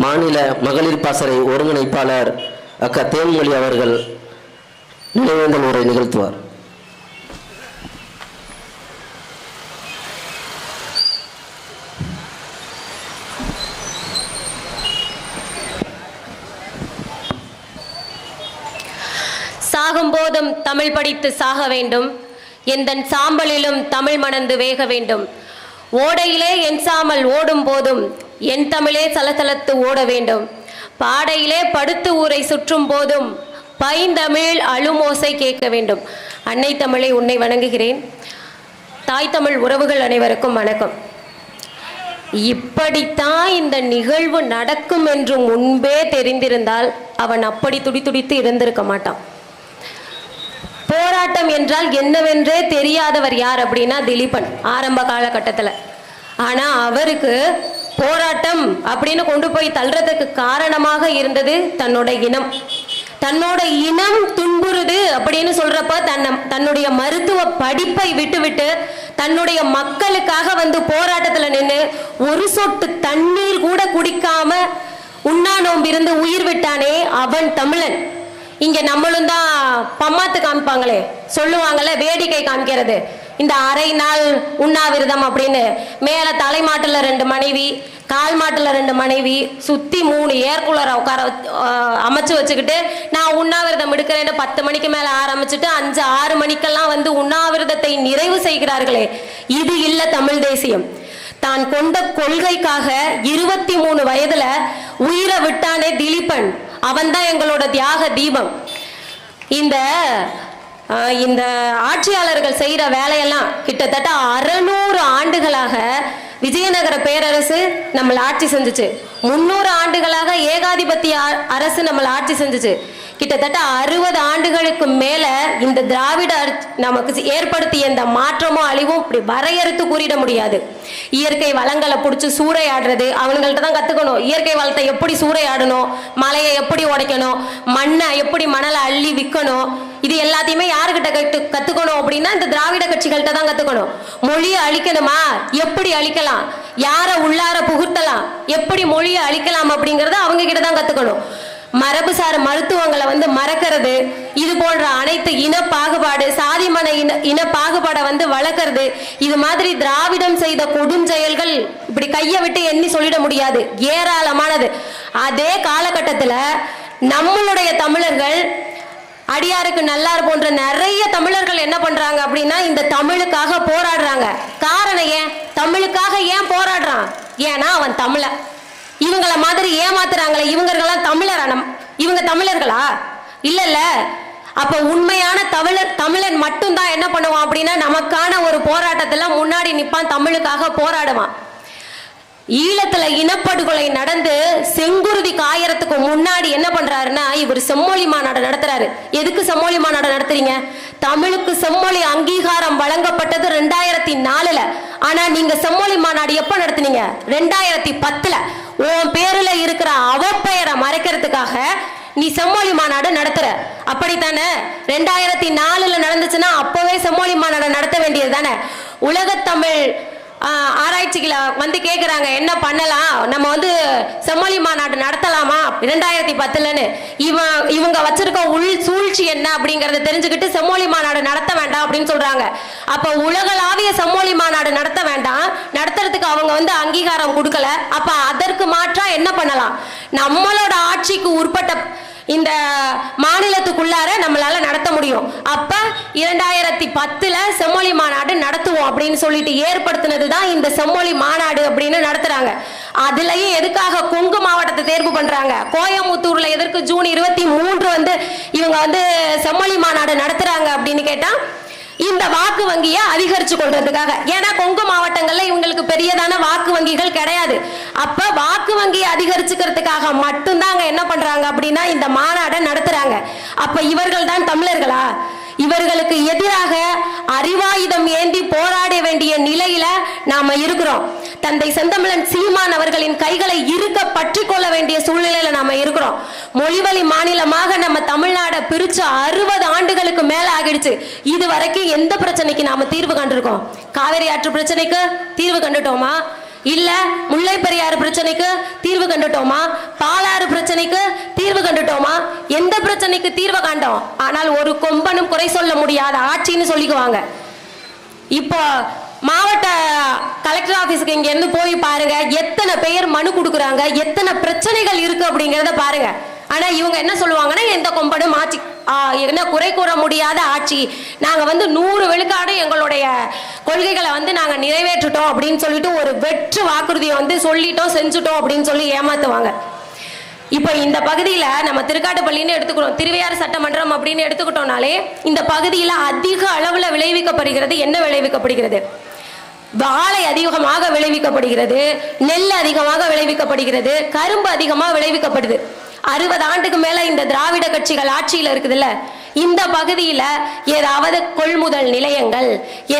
மாநில மகளிர் பாசறை ஒருங்கிணைப்பாளர் அக்கா தேன்மொழி அவர்கள் நினைவேந்தல் உரை நிகழ்த்துவார். சாகும் போதும் தமிழ் படித்து சாக வேண்டும். எந்தன் சாம்பலிலும் தமிழ் மணந்து வேக வேண்டும். ஓடையிலே என் சாமல் ஓடும் போதும் என் தமிழே சலசலத்து ஓட வேண்டும். பாடையிலே படுத்து ஊரை சுற்றும் போதும் பைந்தமிழ் அழுமோசை கேட்க வேண்டும். அன்னை தமிழை உன்னை வணங்குகிறேன். தாய் தமிழ் உறவுகள் அனைவருக்கும் வணக்கம். இப்படித்தான் இந்த நிகழ்வு நடக்கும் என்று முன்பே தெரிந்திருந்தால் அவன் அப்படி துடித்துடித்து இருந்திருக்க மாட்டான். போராட்டம் என்றால் என்னவென்றே தெரியாதவர் யார் அப்படின்னா திலீபன் ஆரம்ப காலகட்டத்தில். ஆனால் அவருக்கு போராட்டம் அப்படின்னு கொண்டு போய் தள்ளுறதுக்கு காரணமாக இருந்தது தன்னோட இனம். தன்னோட இனம் துன்புறுது அப்படின்னு சொல்றப்ப தன்னை தன்னுடைய மருத்துவ படிப்பை விட்டுவிட்டு தன்னுடைய மக்களுக்காக வந்து போராட்டத்தில் நின்று ஒரு சொட்டு தண்ணீர் கூட குடிக்காம உண்ணா நோம்பிருந்து உயிர் விட்டானே அவன் தமிழன். இங்க நம்மளும் தான் பம்மாத்து காமிப்பாங்களே சொல்லுவாங்கல்ல வேடிக்கை காமிக்கிறது. இந்த அரை நாள் உண்ணாவிரதம் அப்படின்னு மேல தலைமாட்டுல ரெண்டு மனைவி கால் மாட்டுல ரெண்டு மனைவி சுத்தி மூணு ஏர் கூலரை உட்கார அமைச்சு வச்சுக்கிட்டு நான் உண்ணாவிரதம் எடுக்கிறேன்னு பத்து மணிக்கு மேலே ஆரம்பிச்சுட்டு அஞ்சு ஆறு மணிக்கெல்லாம் வந்து உண்ணாவிரதத்தை நிறைவு செய்கிறார்களே. இது இல்லை தமிழ் தேசியம். தான் கொண்ட கொள்கைக்காக இருபத்தி மூணு வயதுல உயிரை விட்டானே திலீபன். அவன்தான் எங்களோட தியாக தீபம். இந்த இந்த ஆட்சியாளர்கள் செய்கிற வேலையெல்லாம் கிட்டத்தட்ட அறநூறு ஆண்டுகளாக விஜயநகர பேரரசு நம்மளை ஆட்சி செஞ்சுச்சு. முன்னூறு ஆண்டுகளாக ஏகாதிபத்திய அரசு நம்மளை ஆட்சி செஞ்சுச்சு. கிட்டத்தட்ட அறுபது ஆண்டுகளுக்கு மேல இந்த திராவிட நமக்கு ஏற்படுத்திய இந்த மாற்றமும் அழிவும் இப்படி வரையறுத்து கூறிட முடியாது. இயற்கை வளங்களை பிடிச்சி சூறையாடுறது அவங்கள்ட்ட தான் கத்துக்கணும். இயற்கை வளத்தை எப்படி சூறையாடணும் மலையை எப்படி உடைக்கணும் மண்ணை எப்படி மணலை அள்ளி விற்கணும் இது எல்லாத்தையுமே யாருக்கிட்ட கற்று கத்துக்கணும் அப்படின்னா இந்த திராவிட கட்சிகள்கிட்ட தான் கத்துக்கணும். மொழியை அழிக்கணுமா? எப்படி அழிக்கலாம்? யாரை உள்ளார புகுத்தலாம்? எப்படி மொழியை அழிக்கலாம் அப்படிங்கறத அவங்க கிட்ட தான் கத்துக்கணும். மரபுசார் மருத்துவங்களை வந்து மறக்கிறது இது போன்ற அனைத்து இன பாகுபாடு சாதி மன இன இன பாகுபாடை வந்து வளர்க்கறது இது மாதிரி திராவிடம் செய்த கொடுஞ்செயல்கள் இப்படி கையை விட்டு எண்ணி சொல்லிட முடியாது. ஏராளமானது. அதே காலகட்டத்தில் நம்மளுடைய தமிழர்கள் அடியாருக்கு நல்லார் போன்ற நிறைய தமிழர்கள் என்ன பண்றாங்க அப்படின்னா இந்த தமிழுக்காக போராடுறாங்க. காரணம் ஏன்? தமிழுக்காக ஏன் போராடுறான்? ஏன்னா அவன் தமிழ. இவங்கள மாதிரி ஏமாத்துறாங்களே இவங்கெல்லாம் தமிழரா நம் இவங்க தமிழர்களா? இல்ல இல்ல அப்ப உண்மையான தமிழர் தமிழன் மட்டும்தான் என்ன பண்ணுவான் அப்படின்னா நமக்கான ஒரு போராட்டத்துல முன்னாடி நிப்பான் தமிழுக்காக போராடுவான். ஈழத்துல இனப்படுகொலை நடந்து செங்குருதி காயறதுக்கு முன்னாடி என்ன பண்றாருன்னா இவர் செம்மொழி மாநாடு நடத்துறாரு. எதுக்கு செம்மொழி மாநாடு நடத்துறீங்க? தமிழுக்கு செம்மொழி அங்கீகாரம் வழங்கப்பட்டது ரெண்டாயிரத்தி நாலுல ஆனா நீங்க செம்மொழி மாநாடு எப்ப நடத்துனீங்க? ரெண்டாயிரத்தி பத்துல உன் பேருல இருக்கிற அவப்பெயரை மறைக்கிறதுக்காக நீ செம்மொழி மாநாடு நடத்துற. அப்படித்தானே? ரெண்டாயிரத்தி நாலுல நடந்துச்சுன்னா அப்பவே செம்மொழி மாநாடு நடத்த வேண்டியது தானே உலகத்தமிழ் ஆராய்ச்சிகளை வந்து கேட்குறாங்க என்ன பண்ணலாம்? நம்ம வந்து செம்மொழி மாநாடு நடத்தலாமா? இரண்டாயிரத்தி பத்துலன்னு. இவன் இவங்க வச்சிருக்க உள் சூழ்ச்சி என்ன அப்படிங்கறத தெரிஞ்சுக்கிட்டு செம்மொழி மாநாடு நடத்த வேண்டாம் அப்படின்னு சொல்றாங்க. அப்ப உலகளாவிய செம்மொழி மாநாடு நடத்த வேண்டாம். நடத்துறதுக்கு அவங்க வந்து அங்கீகாரம் கொடுக்கல. அப்ப அதற்கு மாற்றா என்ன பண்ணலாம்? நம்மளோட ஆட்சிக்கு உட்பட்ட இந்த மாநிலத்துக்குள்ளார நம்மளால நடத்த முடியும். அப்ப இரண்டாயிரத்தி பத்துல செம்மொழி மாநாடு நடத்துவோம் அப்படின்னு சொல்லிட்டு ஏற்படுத்தினது தான் இந்த செம்மொழி மாநாடு அப்படின்னு நடத்துறாங்க. அதுலயும் எதுக்காக கொங்கு மாவட்டத்தை தேர்வு பண்றாங்க? கோயமுத்தூர்ல எதற்கு ஜூன் இருபத்தி மூன்று வந்து இவங்க வந்து செம்மொழி மாநாடு நடத்துறாங்க அப்படின்னு கேட்டா இந்த வாக்கு வங்கியை அதிகரிச்சு கொள்றதுக்காக. ஏன்னா கொங்கு மாவட்டங்கள்ல இவங்களுக்கு பெரியதான வாக்கு வங்கிகள் கிடையாது. அப்ப வாக்கு வங்கியை அதிகரிச்சுக்கிறதுக்காக மட்டும்தான் அங்க என்ன பண்றாங்க அப்படின்னா இந்த மாநாடை நடத்துறாங்க. அப்ப இவர்கள் தான் தமிழர்களா? இவர்களுக்கு எதிராக அறிவாயுதம் ஏந்தி போராட வேண்டிய நிலையில நாம இருக்கிறோம். தந்தை செந்தமிழன் சீமான் அவர்களின் கைகளை இருக்க பற்றி கொள்ள வேண்டிய சூழ்நிலையில நாம இருக்கிறோம். மொழிவழி மாநிலமாக நம்ம தமிழ்நாடை பிரிச்சு அறுபது ஆண்டுகளுக்கு மேல ஆகிடுச்சு. இது வரைக்கும் எந்த பிரச்சனைக்கு நாம தீர்வு கண்டிருக்கோம்? காவிரி ஆற்று பிரச்சனைக்கு தீர்வு கண்டுட்டோமா? இல்ல முல்லை பெரியாறு பிரச்சனைக்கு தீர்வு கண்டுட்டோமா? பாலாறு பிரச்சனைக்கு தீர்வு கண்டுட்டோமா? எந்த பிரச்சனைக்கு தீர்வு காண்டோம்? ஆனால் ஒரு கொம்பனும் குறை சொல்ல முடியாத ஆட்சின்னு சொல்லிக்குவாங்க. இப்போ மாவட்ட கலெக்டர் ஆபீஸ்க்கு இங்க இருந்து போய் பாருங்க. எத்தனை பேர் மனு கொடுக்குறாங்க? எத்தனை பிரச்சனைகள் இருக்கு அப்படிங்கறத பாருங்க. ஆனா இவங்க என்ன சொல்லுவாங்கன்னா எந்த கொம்பனும் ஆட்சி ஆ, என்ன குறை கூற முடியாத ஆட்சி. நாங்க வந்து நூறு விழுக்காடு எங்களுடைய கொள்கைகளை வந்து நாங்க நிறைவேற்றிட்டோம் அப்படின்னு சொல்லிட்டு ஒரு வெற்று வாக்குறுதியை வந்து சொல்லிட்டோம் செஞ்சுட்டோம் அப்படின்னு சொல்லி ஏமாத்துவாங்க. இப்போ இந்த பகுதியில் நம்ம திருக்காட்டுப்பள்ளின்னு எடுத்துக்கிறோம். திருவையாறு சட்டமன்றம் அப்படின்னு எடுத்துக்கிட்டோம்னாலே இந்த பகுதியில் அதிக அளவில் விளைவிக்கப்படுகிறது என்ன விளைவிக்கப்படுகிறது? வாழை அதிகமாக விளைவிக்கப்படுகிறது நெல் அதிகமாக விளைவிக்கப்படுகிறது கரும்பு அதிகமாக விளைவிக்கப்படுது. அறுபது ஆண்டுக்கு மேல இந்த திராவிட கட்சிகள் ஆட்சியில் இருக்குதுல்ல இந்த பகுதியில் ஏதாவது கொள்முதல் நிலையங்கள்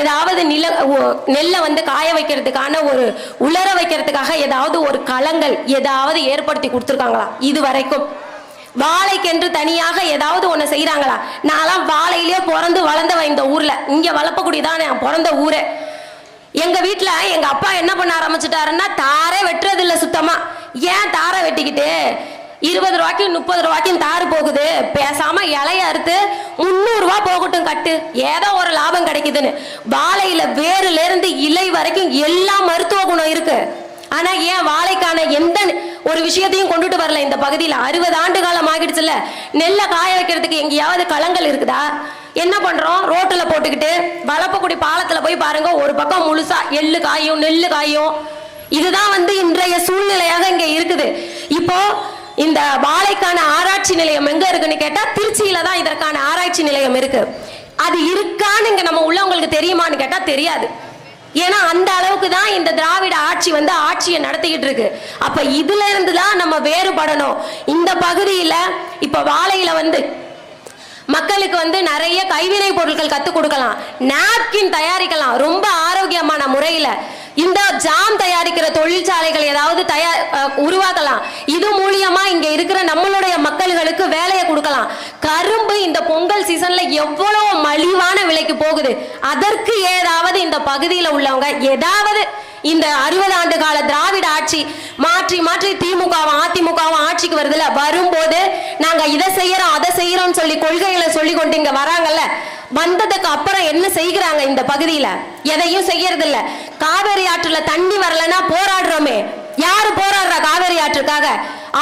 ஏதாவது நில நெல்லை வந்து காய வைக்கிறதுக்கான ஒரு உலர வைக்கிறதுக்காக ஏதாவது ஒரு களங்கள் ஏதாவது ஏற்படுத்தி கொடுத்துருக்காங்களா? இது வரைக்கும் வாழைக்கென்று தனியாக ஏதாவது ஒன்று செய்கிறாங்களா நான்லாம் வாழையிலேயே பிறந்து வளர்ந்தவன் இந்த ஊரில். இங்கே வளர்ப்பக்கூடியதான் நான் பிறந்த ஊரே. எங்க வீட்டுல எங்க அப்பா என்ன பண்ண ஆரம்பிச்சிட்டாருன்னா தாரே வெட்டுறது இல்ல சுத்தமா. ஏன் தாரை வெட்டிக்கிட்டு? இருபது ரூபாய்க்கும் முப்பது ரூபாய்க்கும் தாறு போகுது. பேசாம இலைய அறுத்து முந்நூறு போகட்டும் கட்டு. ஏதோ ஒரு லாபம் கிடைக்குதுன்னு. வாழையில வேறுல இருந்து இலை வரைக்கும் எல்லா மருத்துவ குணம் இருக்கு. ஆனா ஏன் வாழைக்கான எந்த ஒரு விஷயத்தையும் கொண்டுட்டு வரல? இந்த பகுதியில் அறுபது ஆண்டு காலம் ஆகிடுச்சுல நெல்லை காய வைக்கிறதுக்கு எங்கேயாவது களங்கள் இருக்குதா? என்ன பண்றோம்? ரோட்டில் போட்டுக்கிட்டு வளப்பக்குடி பாலத்தில் போய் பாருங்க ஒரு பக்கம் முழுசா எள்ளு காயும் நெல்லு காயும். இதுதான் வந்து இன்றைய சூழ்நிலையாக இங்க இருக்குது. இப்போ இந்த வாழைக்கான ஆராய்ச்சி நிலையம் எங்க இருக்குன்னு கேட்டா திருச்சியில தான் இதற்கான ஆராய்ச்சி நிலையம் இருக்கு. அது இருக்கான்னு இங்க நம்ம உள்ளவங்களுக்கு தெரியுமான்னு கேட்டா தெரியாது. ஏன்னா அந்த அளவுக்கு தான் இந்த திராவிட ஆட்சி வந்து ஆட்சியை நடத்திக்கிட்டு இருக்கு. அப்ப இதுல இருந்து தான் நம்ம வேறுபடணும். இந்த பகுதியில இப்ப வாழையில வந்து மக்களுக்கு வந்து நிறைய கைவினை பொருட்கள் கற்றுக் கொடுக்கலாம். நாப்கின் தயாரிக்கலாம். ரொம்ப ஆரோக்கியமான முறையில். இந்த ஜாம் தயாரிக்கிற தொழிற்சாலைகள் ஏதாவது தயார் உருவாக்கலாம். இது மூலியமா இங்க இருக்கிற நம்மளுடைய மக்கள்களுக்கு வேலையை கொடுக்கலாம். கரும்பு இந்த பொங்கல் சீசன்ல எவ்வளவு மலிவான விலைக்கு போகுது. அதற்கு ஏதாவது இந்த பகுதியில் உள்ளவங்க ஏதாவது இந்த அறுபது ஆண்டு கால திராவிட ஆட்சி மாற்றி மாற்றி திமுகவும் அதிமுகவும் ஆட்சிக்கு வருதுல. வரும்போது நாங்க இதை செய்யறோம் அதை செய்யறோம்னு சொல்லி கொள்கைகளை சொல்லி கொண்டு இங்க வராங்கல்ல. வந்ததுக்கு அப்புறம் என்ன செய்கிறாங்க இந்த பகுதியில? எதையும் செய்யறது இல்ல காவேரி ஆற்றுல தண்ணி வரலன்னா போராடுறோமே. யாரு போராடுறா காவேரி ஆற்றுக்காக?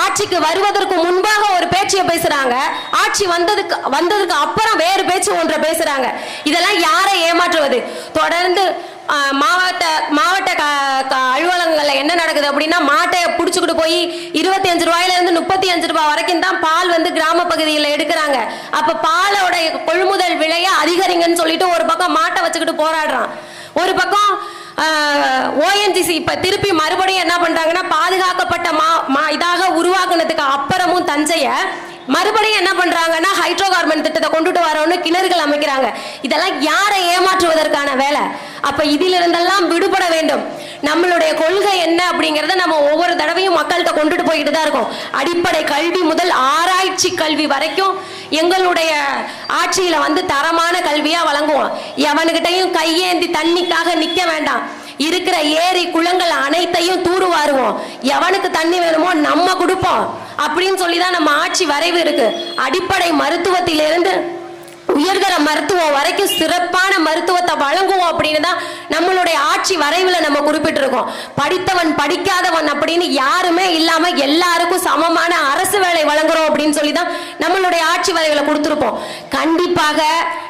ஆட்சிக்கு வருவதற்கு முன்பாக ஒரு பேச்சியை பேசுறாங்க. ஆட்சி வந்ததுக்கு வந்ததுக்கு அப்புறம் வேறு பேச்சு ஒன்றை பேசுறாங்க. இதெல்லாம் யாரை ஏமாற்றுவது? தொடர்ந்து மாவட்ட மாவட்ட க- க- அலுவலகங்கள்ல என்ன நடக்குது அப்படின்னா மாட்டை பிடிச்சிக்கிட்டு போய் இருபத்தி அஞ்சு ரூபாயில இருந்து முப்பத்தி அஞ்சு ரூபாய் வரைக்கும் தான் பால் வந்து கிராம பகுதியில் எடுக்கிறாங்க. அப்ப பாலோட கொள்முதல் விலையை அதிகரிங்கன்னு சொல்லிட்டு ஒரு பக்கம் மாட்டை வச்சுக்கிட்டு போராடுறான். ஒரு பக்கம் ஓஎன்ஜிசி இப்ப திருப்பி மறுபடியும் என்ன பண்றாங்கன்னா பாதுகாக்கப்பட்ட மா மா இதாக உருவாக்குனதுக்கு அப்புறமும் தஞ்சையை மறுபடியும் என்ன பண்றாங்கன்னா ஹைட்ரோ கார்பன் திட்டத்தை கொண்டுட்டு வரோன்னு கிணறுகள் அமைக்கிறாங்க. இதெல்லாம் யாரை ஏமாற்றுவதற்கான வேலை? அப்ப இதிலிருந்தெல்லாம் விடுபட வேண்டும். நம்மளுடைய கொள்கை என்ன அப்படிங்கறத நம்ம ஒவ்வொரு தடவையும் மக்கள்கிட்ட கொண்டுட்டு போய்கிட்டு தான் இருக்கோம். அடிப்படை கல்வி முதல் ஆராய்ச்சி கல்வி வரைக்கும் எங்களுடைய ஆட்சியில வந்து தரமான கல்வியா வழங்குவோம். எவனுக்கிட்டையும் கையேந்தி தண்ணிக்காக நிக்க வேண்டாம். இருக்கிற ஏரி குளங்கள் அனைத்தையும் தூர்வாருவோம். எவனுக்கு தண்ணி வேணுமோ நம்ம கொடுப்போம். அப்படின்னு சொல்லி தான் நம்ம ஆட்சி வரைவு இருக்கு. அடிப்படை மருத்துவத்திலிருந்து உயர்தர மருத்துவம் வரைக்கும் சிறப்பான மருத்துவத்தை வழங்குவோம் அப்படின்னு தான் நம்மளுடைய ஆட்சி வரைவில் நம்ம குறிப்பிட்டிருக்கோம். படித்தவன் படிக்காதவன் அப்படின்னு யாருமே இல்லாம எல்லாருக்கும் சமமான அரசு வேலை வழங்குறோம் அப்படின்னு சொல்லி தான் நம்மளுடைய ஆட்சி வரைவில் கொடுத்துருப்போம். கண்டிப்பாக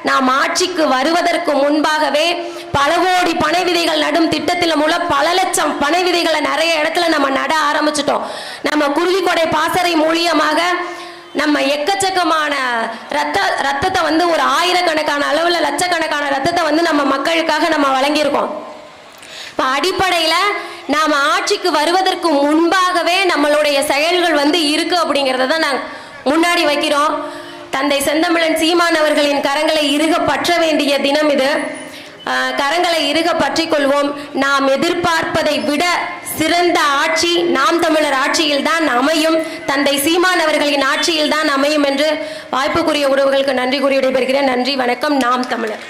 நாம் ஆட்சிக்கு வருவதற்கு முன்பாகவே பல கோடி பனை விதைகள் நடும் திட்டத்தின் மூலம் பல லட்சம் பனை விதைகளை நிறைய இடத்துல நம்ம நட ஆரம்பிச்சிட்டோம். நம்ம குருவிக்கொடை பாசறை மூலியமாக நம்ம எக்கச்சக்கமான ரத்த ரத்தத்தை வந்து ஒரு ஆயிரக்கணக்கான அளவில் லட்சக்கணக்கான ரத்தத்தை வந்து நம்ம மக்களுக்காக நம்ம வழங்கியிருக்கோம். இப்போ அடிப்படையில் நாம் ஆட்சிக்கு வருவதற்கு முன்பாகவே நம்மளுடைய செயல்கள் வந்து இருக்கு அப்படிங்கிறத தான் நாங்கள் முன்னாடி வைக்கிறோம். தந்தை செந்தமிழன் சீமானவர்களின் கரங்களை இறுக பற்ற வேண்டிய தினம் இது. கரங்களை இறுக பற்றி கொள்வோம் நாம் எதிர்பார்ப்பதை விட சிறந்த ஆட்சி நாம் தமிழர் ஆட்சியில் தான் அமையும். தந்தை சீமான் அவர்களின் ஆட்சியில் தான் அமையும் என்று வாய்ப்புக்குரிய உறவுகளுக்கு நன்றி கூறி விடைபெறுகிறேன். நன்றி வணக்கம். நாம் தமிழர்.